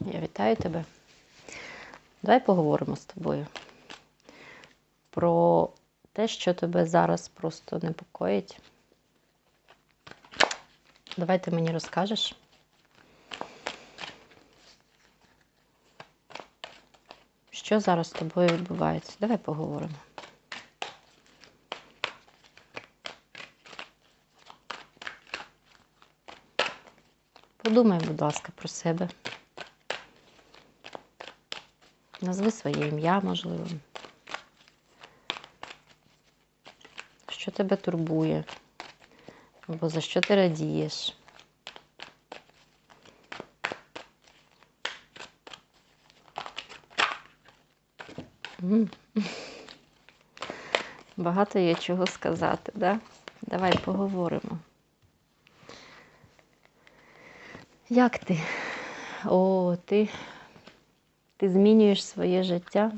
Я вітаю тебе. Давай поговоримо з тобою про те, що тебе зараз просто непокоїть. Давай ти мені розкажеш. Що зараз з тобою відбувається? Давай поговоримо. Подумай, будь ласка, про себе. Назви своє ім'я, можливо. Що тебе турбує? Або за що ти радієш? Багато є чого сказати, да? Давай поговоримо. Як ти? О, ти, ти змінюєш своє життя.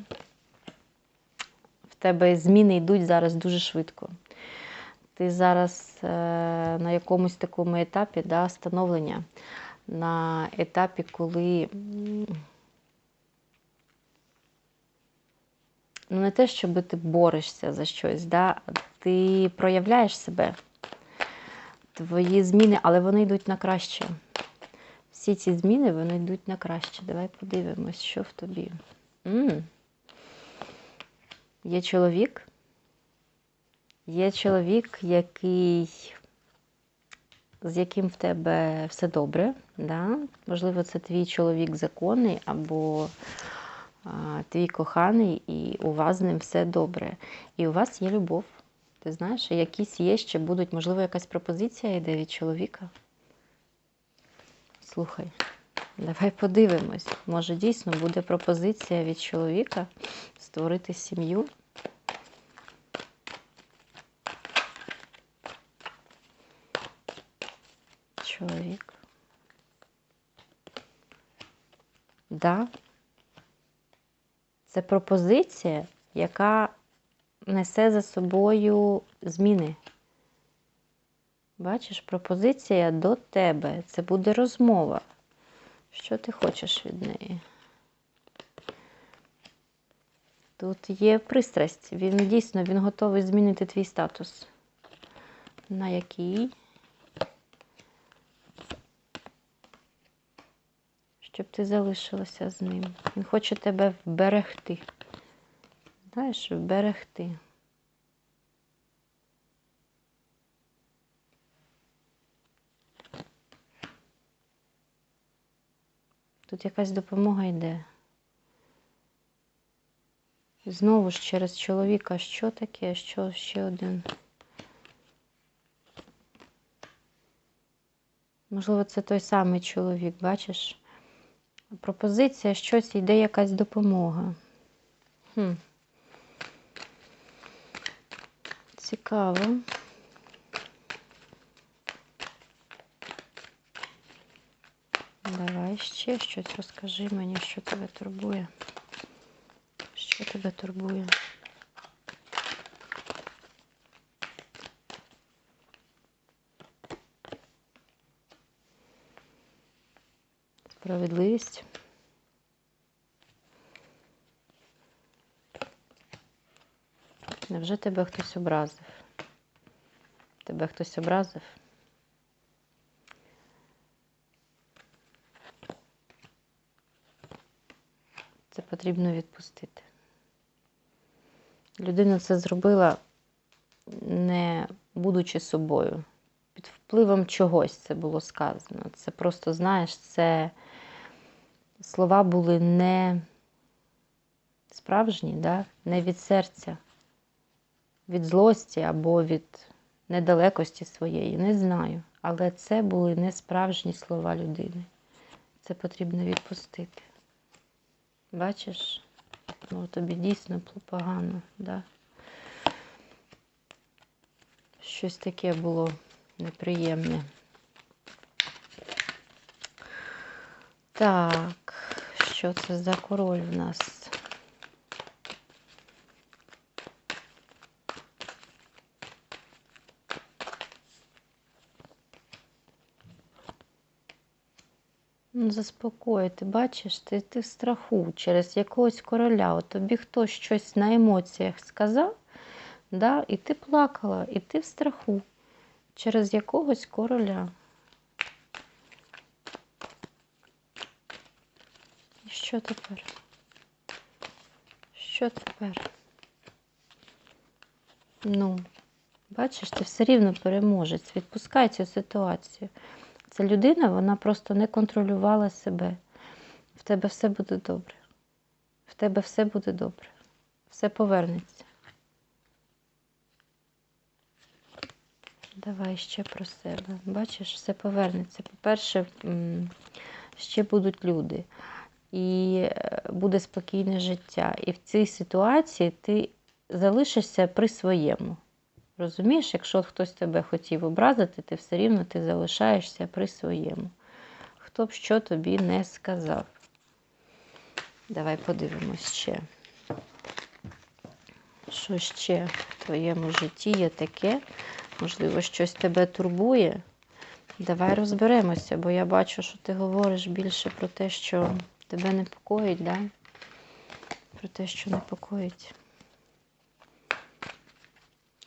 В тебе зміни йдуть зараз дуже швидко. Ти зараз е, на якомусь такому етапі да, становлення, на етапі, коли ну, не те, щоб ти борешся за щось, да, ти проявляєш себе. Твої зміни, але вони йдуть на краще. Всі ці зміни вони йдуть на краще. Давай подивимось, що в тобі. м Є чоловік. Є чоловік, який, з яким в тебе все добре. Да? Можливо, це твій чоловік законний або а, твій коханий, і у вас з ним все добре. І у вас є любов. Ти знаєш, якісь є ще будуть, можливо, якась пропозиція йде від чоловіка. Слухай, давай подивимось. Може, дійсно буде пропозиція від чоловіка створити сім'ю. Чоловік. Да. Це пропозиція, яка несе за собою зміни. Бачиш, пропозиція до тебе. Це буде розмова. Що ти хочеш від неї? Тут є пристрасть. Він дійсно він готовий змінити твій статус. На який? Щоб ти залишилася з ним. Він хоче тебе вберегти. Знаєш, вберегти. Тут якась допомога йде. Знову ж через чоловіка. Що таке? Що ще один? Можливо, це той самий чоловік, бачиш? Пропозиція, щось йде якась допомога. Хм. Цікаво. Давай ще щось розкажи мені, що тебе турбує. Що тебе турбує? Справедливість. Невже тебе хтось образив? Тебе хтось образив? Це потрібно відпустити. Людина це зробила, не будучи собою. Під впливом чогось це було сказано. Це просто, знаєш, це слова були не справжні, да? не від серця, від злості або від недалекості своєї. Не знаю. Але це були не справжні слова людини. Це потрібно відпустити. Бачиш, ну, тобі дійсно погано, да? Щось таке було неприємне. Так, що це за король в нас? Ну, Заспокой, ти бачиш, ти, ти в страху через якогось короля. От тобі хтось щось на емоціях сказав, да, і ти плакала, і ти в страху через якогось короля. І що тепер? Що тепер? Ну, бачиш, ти все рівно переможець. Відпускай цю ситуацію. Ця людина, вона просто не контролювала себе. В тебе все буде добре. В тебе все буде добре. Все повернеться. Давай ще про себе. Бачиш, все повернеться. По-перше, ще будуть люди. І е, буде спокійне життя. І в цій ситуації ти залишишся при своєму. Розумієш, якщо хтось тебе хотів образити, ти все рівно ти залишаєшся при своєму. Хто б що тобі не сказав. Давай подивимось ще. Що ще в твоєму житті є таке? Можливо, щось тебе турбує. Давай розберемося, бо я бачу, що ти говориш більше про те, що тебе непокоїть, да? про те, що непокоїть.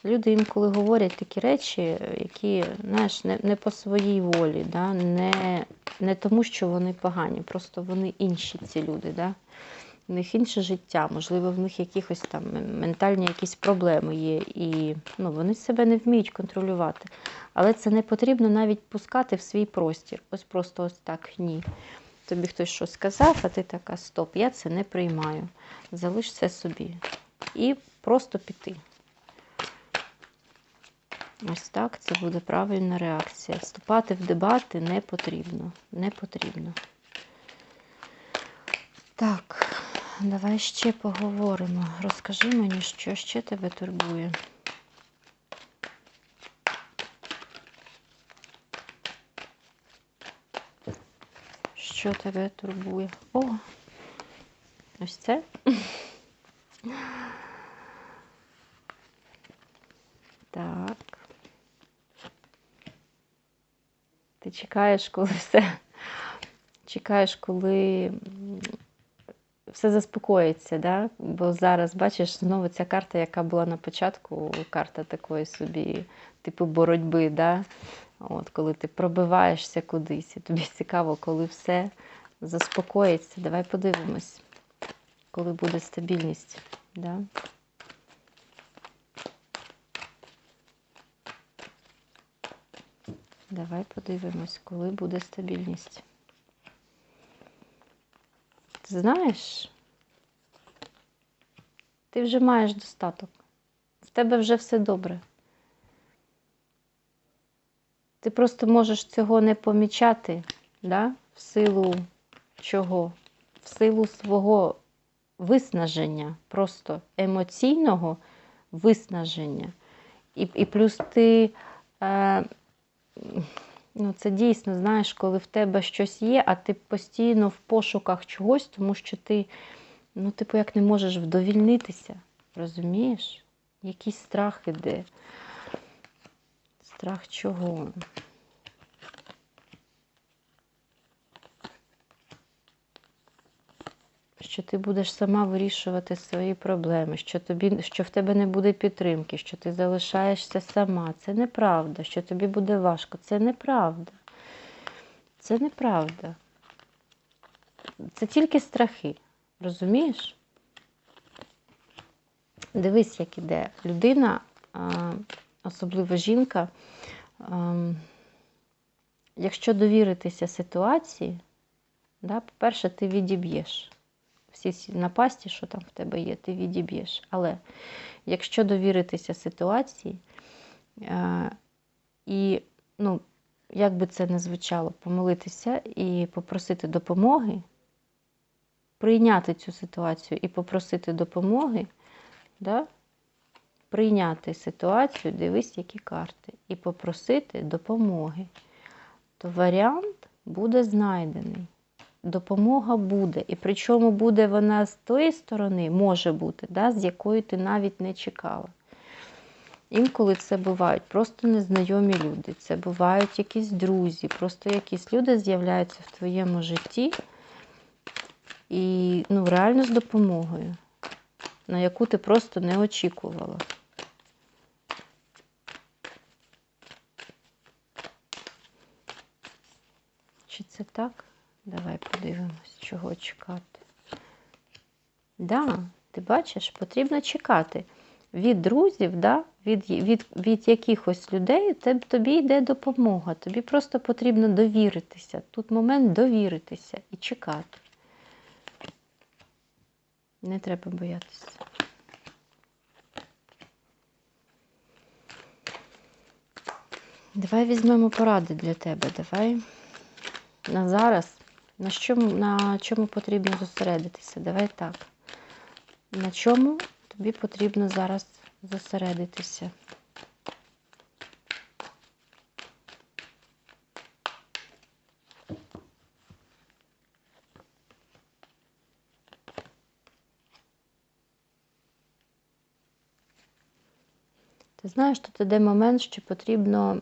Люди інколи говорять такі речі, які, знаєш, не, не по своїй волі, да? не, не тому, що вони погані, просто вони інші, ці люди. Да? В них інше життя, можливо, в них якихось там ментальні якісь проблеми є, і ну, вони себе не вміють контролювати. Але це не потрібно навіть пускати в свій простір. Ось просто ось так ні. Тобі хтось щось сказав, а ти така, стоп, я це не приймаю. Залиш це собі. І просто піти. Ось так, це буде правильна реакція. Вступати в дебати не потрібно. Не потрібно. Так, давай ще поговоримо. Розкажи мені, що ще тебе турбує. Що тебе турбує? О! Ось це. Так. Ти чекаєш, коли все. Чекаєш, коли все заспокоїться, да? бо зараз, бачиш, знову ця карта, яка була на початку, карта такої собі, типу боротьби, да? От, коли ти пробиваєшся кудись, і тобі цікаво, коли все заспокоїться. Давай подивимось, коли буде стабільність. Да? Давай подивимось, коли буде стабільність. Знаєш, ти вже маєш достаток. В тебе вже все добре. Ти просто можеш цього не помічати, да? в силу чого? В силу свого виснаження, просто емоційного виснаження. І, і плюс ти. Е, Ну, це дійсно, знаєш, коли в тебе щось є, а ти постійно в пошуках чогось, тому що ти, ну, типу, як не можеш вдовільнитися. Розумієш? Якийсь страх іде. Страх чого? Що ти будеш сама вирішувати свої проблеми, що тобі, що в тебе не буде підтримки, що ти залишаєшся сама. Це неправда, що тобі буде важко. Це неправда. Це неправда. Це тільки страхи. Розумієш? Дивись, як іде. Людина, особливо жінка, якщо довіритися ситуації, да, по-перше, ти відіб'єш всі напасті, що там в тебе є, ти відіб'єш. Але якщо довіритися ситуації, е, і, ну, як би це не звучало, помолитися і попросити допомоги, прийняти цю ситуацію і попросити допомоги, да? прийняти ситуацію, дивись, які карти, і попросити допомоги, то варіант буде знайдений допомога буде. І причому буде вона з тої сторони, може бути, да, з якої ти навіть не чекала. Інколи це бувають просто незнайомі люди, це бувають якісь друзі, просто якісь люди з'являються в твоєму житті і ну, реально з допомогою, на яку ти просто не очікувала. Чи це так? Давай подивимось, чого чекати. Да, ти бачиш, потрібно чекати. Від друзів, да, від, від, від якихось людей тобі йде допомога. Тобі просто потрібно довіритися. Тут момент довіритися і чекати. Не треба боятися. Давай візьмемо поради для тебе. Давай на зараз. На чому, на чому потрібно зосередитися? Давай так. На чому тобі потрібно зараз зосередитися? Ти знаєш, тут іде момент, що потрібно,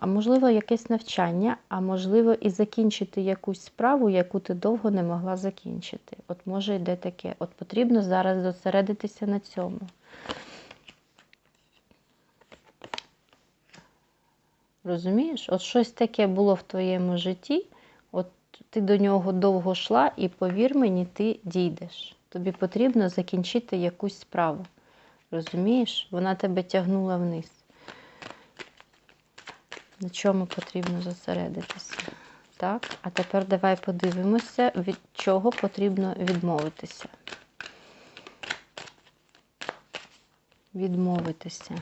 а можливо, якесь навчання, а можливо, і закінчити якусь справу, яку ти довго не могла закінчити. От може йде таке. От потрібно зараз зосередитися на цьому. Розумієш? От щось таке було в твоєму житті, от ти до нього довго йшла, і повір мені, ти дійдеш. Тобі потрібно закінчити якусь справу. Розумієш? Вона тебе тягнула вниз. На чому потрібно зосередитися? Так, а тепер давай подивимося, від чого потрібно відмовитися. Відмовитися.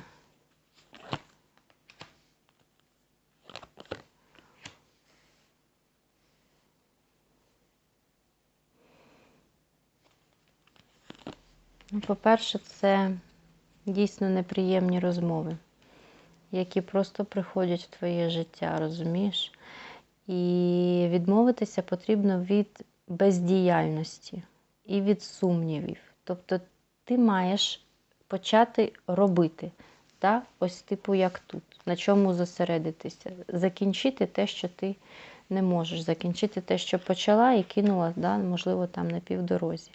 Ну, По-перше, це дійсно неприємні розмови, які просто приходять в твоє життя, розумієш? І відмовитися потрібно від бездіяльності і від сумнівів. Тобто ти маєш почати робити, та ось типу як тут, на чому зосередитися, закінчити те, що ти не можеш, закінчити те, що почала і кинула, да? можливо, там на півдорозі.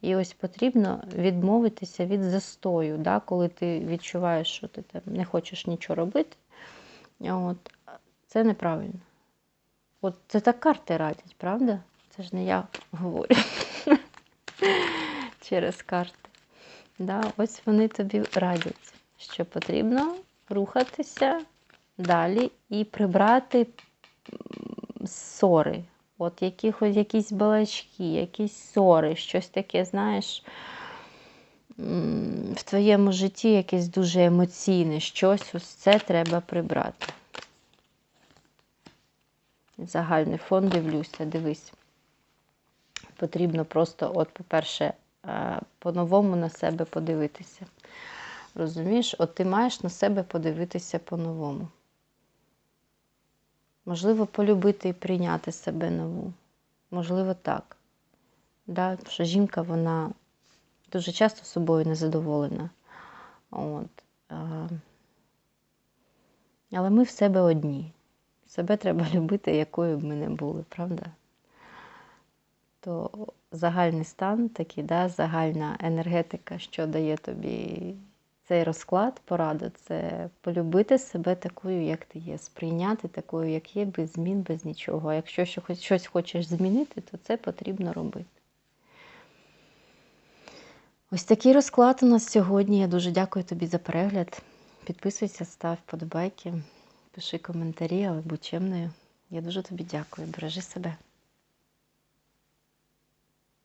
І ось потрібно відмовитися від застою, да? коли ти відчуваєш, що ти там не хочеш нічого робити. От. Це неправильно. От це так карти радять, правда? Це ж не я говорю через карти. Да, Ось вони тобі радять, що потрібно рухатися далі і прибрати ссори. От якихось якісь балачки, якісь ссори, щось таке, знаєш, в твоєму житті якесь дуже емоційне щось, ось це треба прибрати. Загальний фон дивлюся, дивись. Потрібно просто, от, по-перше, по-новому на себе подивитися. Розумієш, от ти маєш на себе подивитися по-новому. Можливо, полюбити і прийняти себе нову. Можливо, так. Да? Що жінка, вона дуже часто собою незадоволена. От. Але ми в себе одні. Себе треба любити, якою б ми не були, правда? То загальний стан такий, да, загальна енергетика, що дає тобі цей розклад, порада, це полюбити себе такою, як ти є, сприйняти такою, як є, без змін, без нічого. А якщо щось хочеш змінити, то це потрібно робити. Ось такий розклад у нас сьогодні. Я дуже дякую тобі за перегляд. Підписуйся, став вподобайки, пиши коментарі, але будь чемною. Я дуже тобі дякую. Бережи себе.